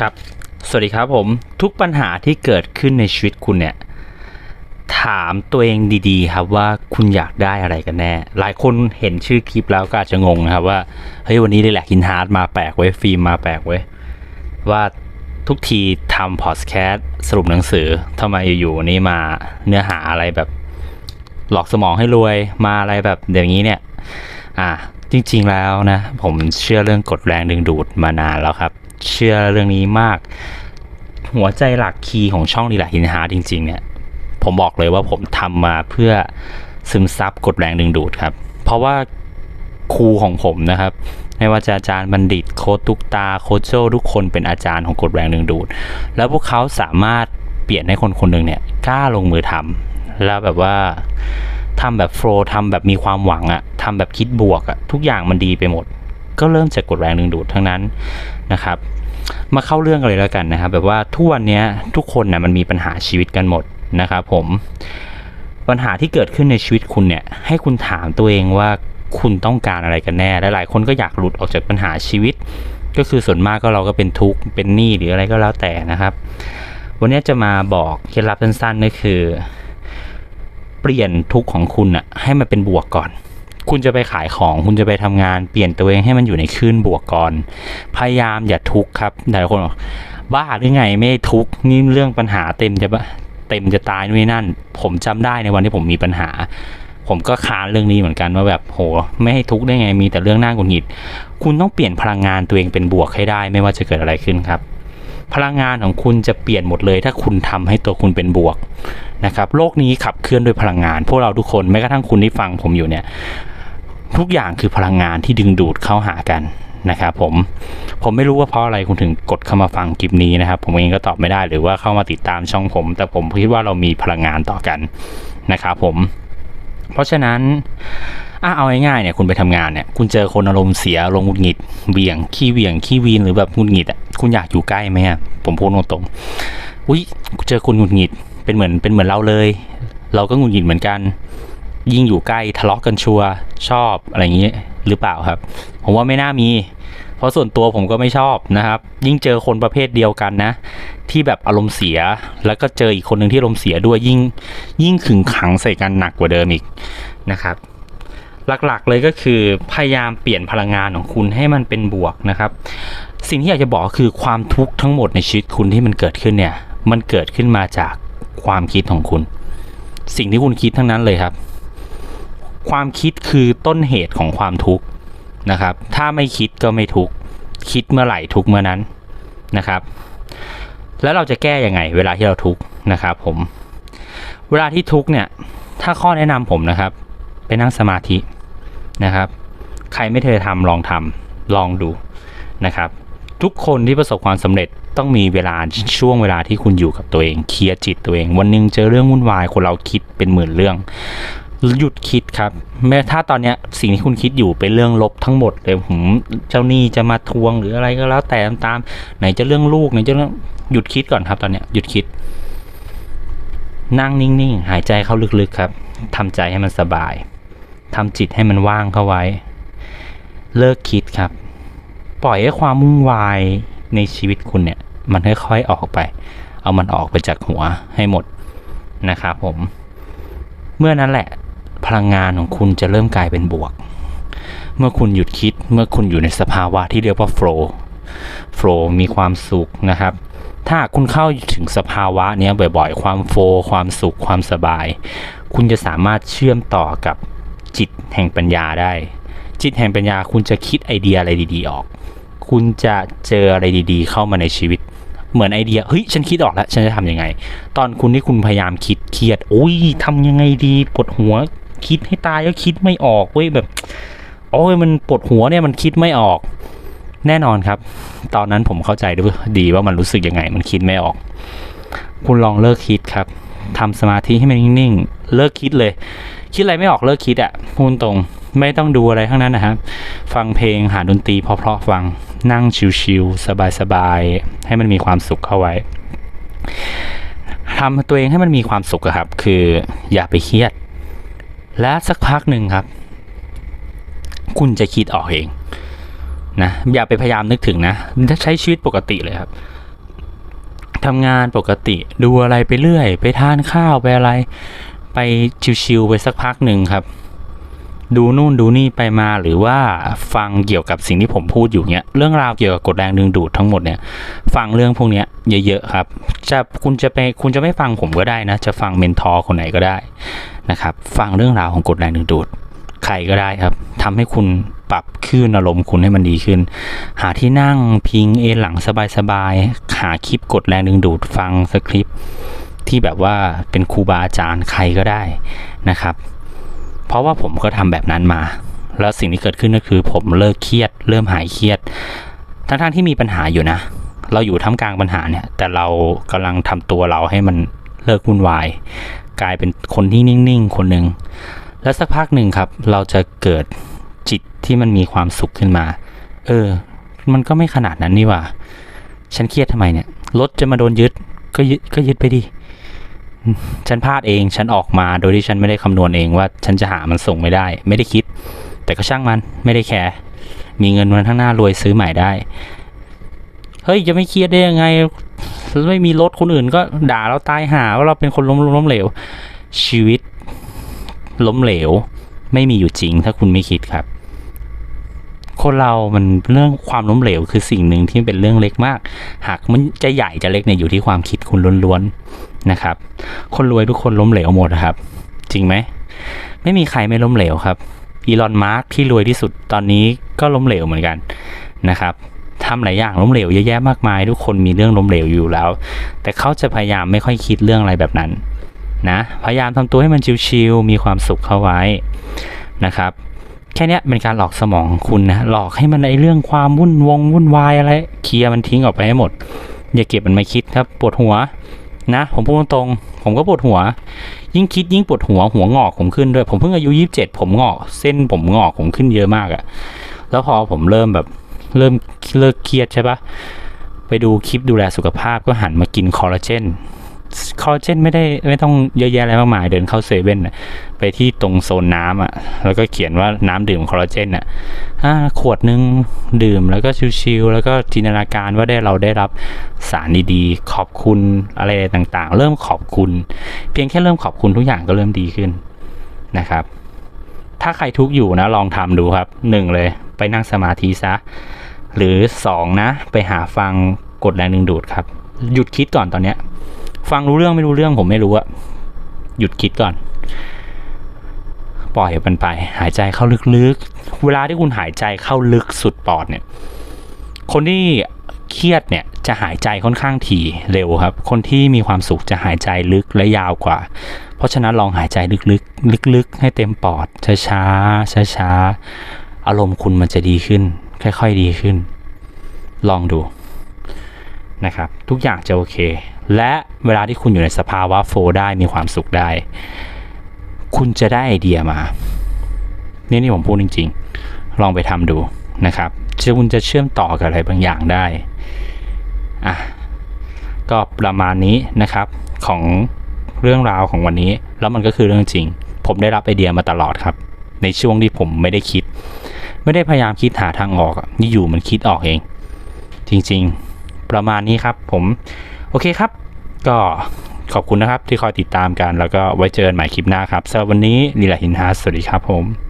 ครับ สวัสดีครับผม ทุกปัญหาที่เกิดขึ้นในชีวิตคุณเนี่ย ถามตัวเองดีๆ ครับว่าคุณอยากได้อะไรกันแน่ หลายคนเห็นชื่อคลิปแล้วก็อาจจะงงนะครับว่า เฮ้ยวันนี้ได้แหละกินฮาร์ดมาแปลกเว้ยฟิล์มมาแปลกเว้ยว่าทุกทีทำพอดแคสต์สรุปหนังสือทำไมอยู่ๆนนี้มาเนื้อหาอะไรแบบ หลอกสมองให้รวยมาอะไรแบบอย่างนี้เนี่ย อ่าจริงๆแล้วนะ ผมเชื่อเรื่องกฎแรงดึงดูดมานานแล้วครับ เชื่อเรื่องนี้มาก หัวใจหลักคีย์ของช่องดีแหละหินหาจริง ๆ เนี่ย ผมบอกเลยว่าผมทำมาเพื่อซึมซับกฎแรงดึงดูดครับ เพราะว่าครูของผมนะครับ ไม่ว่าจะอาจารย์บัณฑิตโคตุกตาโคโจทุกคนเป็นอาจารย์ของกฎแรงดึงดูด แล้วพวกเขาสามารถเปลี่ยนให้คนคนหนึ่งเนี่ยกล้าลงมือทำแล้วแบบว่าทำแบบโฟล์ทำแบบมีความหวังอะทำแบบคิดบวกอะทุกอย่างมันดีไปหมด ก็เริ่มจากกฎแรงดึงดูดทั้งนั้นนะครับ มาเข้าเรื่องกันเลยแล้วกันนะครับ แบบว่าทุกวันนี้ทุกคนนะมันมีปัญหาชีวิตกันหมดนะครับผมปัญหาที่เกิดขึ้นในชีวิตคุณเนี่ย ให้คุณถามตัวเองว่าคุณต้องการอะไรกันแน่และหลายคนก็อยากหลุดออกจากปัญหาชีวิต ก็คือส่วนมากก็เราก็เป็นทุกข์เป็นหนี้หรืออะไรก็แล้วแต่นะครับ วันนี้จะมาบอกเคล็ดลับสั้นๆก็คือ เปลี่ยนทุกข์ของคุณอะให้มันเป็นบวกก่อน คุณจะไปขายของคุณจะไปทำงานเปลี่ยนตัวเองให้มันอยู่ในคลื่นบวกก่อน พยายามอย่าทุกข์ครับหลายคนบอกบ้าหรือไงไม่ทุกข์นี่เรื่องปัญหาเต็มจะบะเต็มจะตายนู่นนั่น ผมจำได้ในวันที่ผมมีปัญหา ผมก็ค้านเรื่องนี้เหมือนกันว่าแบบโหไม่ให้ทุกข์ได้ไงมีแต่เรื่องน่าหงุดหงิด คุณต้องเปลี่ยนพลังงานตัวเองเป็นบวกให้ได้ ไม่ว่าจะเกิดอะไรขึ้นครับ พลังงานของคุณจะเปลี่ยนหมดเลย ถ้าคุณทำให้ตัวคุณเป็นบวกนะครับโลกนี้ขับเคลื่อนด้วยพลังงาน พวกเราทุกคนแม้กระทั่งคุณที่ฟังผมอยู่เนี่ย ทุกอย่างคือพลังงานที่ดึงดูดเข้าหากันนะครับผมผมไม่รู้ว่าเพราะอะไรคุณถึงกดเข้ามาฟังคลิปนี้นะครับ ผมเองก็ตอบไม่ได้หรือว่าเข้ามาติดตามช่องผม แต่ผมคิดว่าเรามีพลังงานต่อกันนะครับผม เพราะฉะนั้นอะเอาง่ายๆเนี่ยคุณไปทำงานเนี่ยคุณเจอคนอารมณ์เสียอารมณ์หงุดหงิดเบี่ยงขี้เบี่ยงขี้วีนหรือแบบหงุดหงิดอะคุณอยากอยู่ใกล้ไหมอะผมพูดตรงๆอุ้ยเจอคนหงุดหงิดเป็นเหมือนเป็นเหมือนเราเลย เราก็หงุดหงิดเหมือนกัน ยิ่งอยู่ใกล้ทะเลาะกันชัวร์ชอบอะไรอย่างนี้หรือเปล่าครับ ผมว่าไม่น่ามี เพราะส่วนตัวผมก็ไม่ชอบนะครับ ยิ่งเจอคนประเภทเดียวกันนะ ที่แบบอารมณ์เสีย แล้วก็เจออีกคนหนึ่งที่อารมณ์เสียด้วยยิ่งยิ่งขึงขังใส่กันหนักกว่าเดิมอีกนะครับหลักๆเลยก็คือพยายามเปลี่ยนพลังงานของคุณให้มันเป็นบวกนะครับ สิ่งที่อยากจะบอกก็คือความทุกข์ทั้งหมดในชีวิตคุณที่มันเกิดขึ้นเนี่ย มันเกิดขึ้นมาจากความคิดของคุณ สิ่งที่คุณคิดทั้งนั้นเลยครับ ความคิดคือต้นเหตุของความทุกข์นะครับ ถ้าไม่คิดก็ไม่ทุกข์คิดเมื่อไหร่ทุกข์เมื่อนั้นนะครับ แล้วเราจะแก้ยังไง เวลาที่เราทุกข์นะครับ ผม เวลาที่ทุกข์เนี่ย ถ้าข้อแนะนำผมนะครับ ไปนั่งสมาธินะครับ ใครไม่เคยทำลองทำลองดูนะครับ ทุกคนที่ประสบความสำเร็จต้องมีเวลาช่วงเวลาที่คุณอยู่กับตัวเองเคลียร์จิตตัวเอง วันหนึงเจอเรื่องวุ่นวายคนเราคิดเป็นหมื่นเรื่อง หยุดคิดครับ แม้ถ้าตอนเนี้ยสิ่งที่คุณคิดอยู่เป็นเรื่องลบทั้งหมดเลยผมเจ้าหนี้จะมาทวงหรืออะไรก็แล้วแต่ตามไหนจะเรื่องลูกไหนจะเรื่องหยุดคิดก่อนครับ ตอนเนี้ยหยุดคิด นั่งนิ่งๆหายใจเข้าลึกๆครับทำใจให้มันสบายทำจิตให้มันว่างเข้าไว้ เลิกคิดครับ ปล่อยให้ความวุ่นวายในชีวิตคุณเนี่ย มันค่อยๆออกไป เอามันออกไปจากหัวให้หมดนะครับผม เมื่อนั้นแหละ พลังงานของคุณจะเริ่มกลายเป็นบวก เมื่อคุณหยุดคิดเมื่อคุณอยู่ในสภาวะที่เรียกว่าโฟล์โฟล์มีความสุขนะครับ ถ้าคุณเข้าถึงสภาวะนี้บ่อยๆ ความโฟล์ความสุขความสบาย คุณจะสามารถเชื่อมต่อกับจิตแห่งปัญญาได้ จิตแห่งปัญญาคุณจะคิดไอเดียอะไรดีๆออก คุณจะเจออะไรดีๆ เข้ามาในชีวิตเหมือนไอเดีย เฮ้ย ฉันคิดออกแล้ว ฉันจะทำยังไง ตอนคุณที่คุณพยายามคิดเครียด โอ้ยทำยังไงดี ปวดหัว คิดให้ตายก็คิดไม่ออกเว้ยแบบโอ้ยมันปวดหัวเนี่ยมันคิดไม่ออกแน่นอนครับ ตอนนั้นผมเข้าใจด้วยดีว่ามันรู้สึกยังไง มันคิดไม่ออก คุณลองเลิกคิดครับทำสมาธิให้มันนิ่งๆ เลิกคิดเลย คิดอะไรไม่ออกเลิกคิดอะ่ะพูดตรงไม่ต้องดูอะไรทั้งนั้นนะครับ ฟังเพลงหาดนตรีเพราะๆฟังนั่งชิวๆสบายๆ ให้มันมีความสุขเข้าไว้ทำตัวเองให้มันมีความสุขครับ คืออย่าไปเครียด และสักพักหนึ่งครับ คุณจะคิดออกเองนะอย่าไปพยายามนึกถึงนะใช้ชีวิตปกติเลยครับทำงานปกติดูอะไรไปเรื่อย ไปทานข้าวไปอะไร ไปชิวๆไปสักพักหนึ่งครับ ดูนู่นดูนี่ไปมาหรือว่าฟังเกี่ยวกับสิ่งที่ผมพูดอยู่เนี้ยเรื่องราวเกี่ยวกับกฎแรงดึงดูดทั้งหมดเนี่ยฟังเรื่องพวกเนี้ยเยอะๆครับจะคุณจะไปคุณจะไม่ฟังผมก็ได้นะ จะฟังเมนทอร์คนไหนก็ได้นะครับฟังเรื่องราวของกฎแรงดึงดูดใครก็ได้ครับทำให้คุณปรับคลื่นอารมณ์คุณให้มันดีขึ้น หาที่นั่งพิงเอนหลังสบายๆหาคลิปกดแรงดึงดูดฟังสคริปที่แบบว่าเป็นครูบาอาจารย์ใครก็ได้นะครับ เพราะว่าผมก็ทำแบบนั้นมา แล้วสิ่งที่เกิดขึ้นก็คือ ผมเลิกเครียด เริ่มหายเครียด ทั้งๆที่มีปัญหาอยู่นะ เราอยู่ท่ามกลางปัญหาเนี่ย แต่เรากำลังทำตัวเราให้มันเลิกวุ่นวาย กลายเป็นคนที่นิ่งๆ คนหนึ่ง แล้วสักพักหนึ่งครับ เราจะเกิดจิตที่มันมีความสุขขึ้นมา เออ มันก็ไม่ขนาดนั้นนี่ว่า ฉันเครียดทำไมเนี่ย รถจะมาโดนยึด ก็ยึดก็ยึดไปดิ ฉันพลาดเอง ฉันออกมาโดยที่ฉันไม่ได้คำนวณเองว่า ฉันจะหามันส่งไม่ได้ ไม่ได้คิด แต่ก็ช่างมันไม่ได้แคร์มีเงินวันข้างหน้ารวยซื้อใหม่ได้ เฮ้ยจะไม่เครียดได้ยังไงไม่มีรถคนอื่นก็ด่าเราตายหาว่าเราเป็นคนล้มล้มเหลว ชีวิตล้มเหลว ไม่มีอยู่จริงถ้าคุณไม่คิดครับ คนเรามันเรื่องความล้มเหลวคือสิ่งหนึ่งที่เป็นเรื่องเล็กมาก หากมันจะใหญ่จะเล็กเนี่ยอยู่ที่ความคิดคุณล้วนๆนะครับ คนรวยทุกคนล้มเหลวหมดครับ จริงไหมไม่มีใครไม่ล้มเหลวครับอีลอนมาร์กที่รวยที่สุดตอนนี้ก็ล้มเหลวเหมือนกันนะครับทำหลายอย่างล้มเหลวเยอะแยะมากมาย ทุกคนมีเรื่องล้มเหลวอยู่แล้ว แต่เขาจะพยายามไม่ค่อยคิดเรื่องอะไรแบบนั้นนะพยายามทำตัวให้มันชิวๆมีความสุขเข้าไว้นะครับ แค่นี้เป็นการหลอกสมองของคุณนะหลอกให้มันในเรื่องความวุ่นวงวุ่นวายอะไรเคลียร์มันทิ้งออกไปให้หมด อย่าเก็บมันมาคิดครับปวดหัวนะ ผมพูดตรงๆผมก็ปวดหัว ยิ่งคิดยิ่งปวดหัวหัวงอกผมขึ้นด้วย ผมเพิ่งอายุยี่สิบเจ็ดผมงอก เส้นผมงอกผมขึ้นเยอะมากอะแล้วพอผมเริ่มแบบเริ่มเลิกเครียดใช่ปะไปดูคลิปดูแลสุขภาพก็หันมากินคอลลาเจน คอลลาเจนไม่ได้ไม่ต้องเยอะแยะอะไรมากมายเดินเข้าเซเว่นไปที่ตรงโซนน้ำอะ แล้วก็เขียนว่าน้ำดื่มคอลลาเจนอะอ่าขวดนึงดื่มแล้วก็ชิวๆแล้วก็จินตนาการว่าได้เราได้รับสารดีๆ ขอบคุณอะไรต่างๆ เริ่มขอบคุณ เพียงแค่เริ่มขอบคุณทุกอย่างก็เริ่มดีขึ้นนะครับ ถ้าใครทุกข์อยู่นะลองทำดูครับหนึ่งเลย ไปนั่งสมาธิซะ หรือสองนะ ไปหาฟังกดแรงดึงดูดครับ หยุดคิดก่อนตอนเนี้ย ฟังรู้เรื่องไม่รู้เรื่องผมไม่รู้อะหยุดคิดก่อน ปล่อยมันไป หายใจเข้าลึกๆ เวลาที่คุณหายใจเข้าลึกสุดปอดเนี่ย คนที่เครียดเนี่ยจะหายใจค่อนข้างถี่เร็วครับ คนที่มีความสุขจะหายใจลึกและยาวกว่า เพราะฉะนั้นลองหายใจลึกๆ ลึกๆ ให้เต็มปอด ช้าๆ ช้าๆ อารมณ์คุณมันจะดีขึ้น ค่อยๆ ดีขึ้น ลองดู นะครับทุกอย่างจะโอเค และเวลาที่คุณอยู่ในสภาวะโฟลได้มีความสุขได้ คุณจะได้ไอเดียมา นี่นี่ผมพูดจริง ๆ ลองไปทำดูนะครับจะคุณจะเชื่อมต่อกับอะไรบางอย่างได้อะก็ประมาณนี้นะครับของเรื่องราวของวันนี้ แล้วมันก็คือเรื่องจริง ผมได้รับไอเดียมาตลอดครับ ในช่วงที่ผมไม่ได้คิด ไม่ได้พยายามคิดหาทางออกนี่อยู่มันคิดออกเอง จริง ๆ ประมาณนี้ครับผม โอเคครับ ก็ขอบคุณนะครับที่คอยติดตามกัน แล้วก็ไว้เจอกันใหม่คลิปหน้าครับสำหรับวันนี้ลีลาหินฮาสสวัสดีครับผม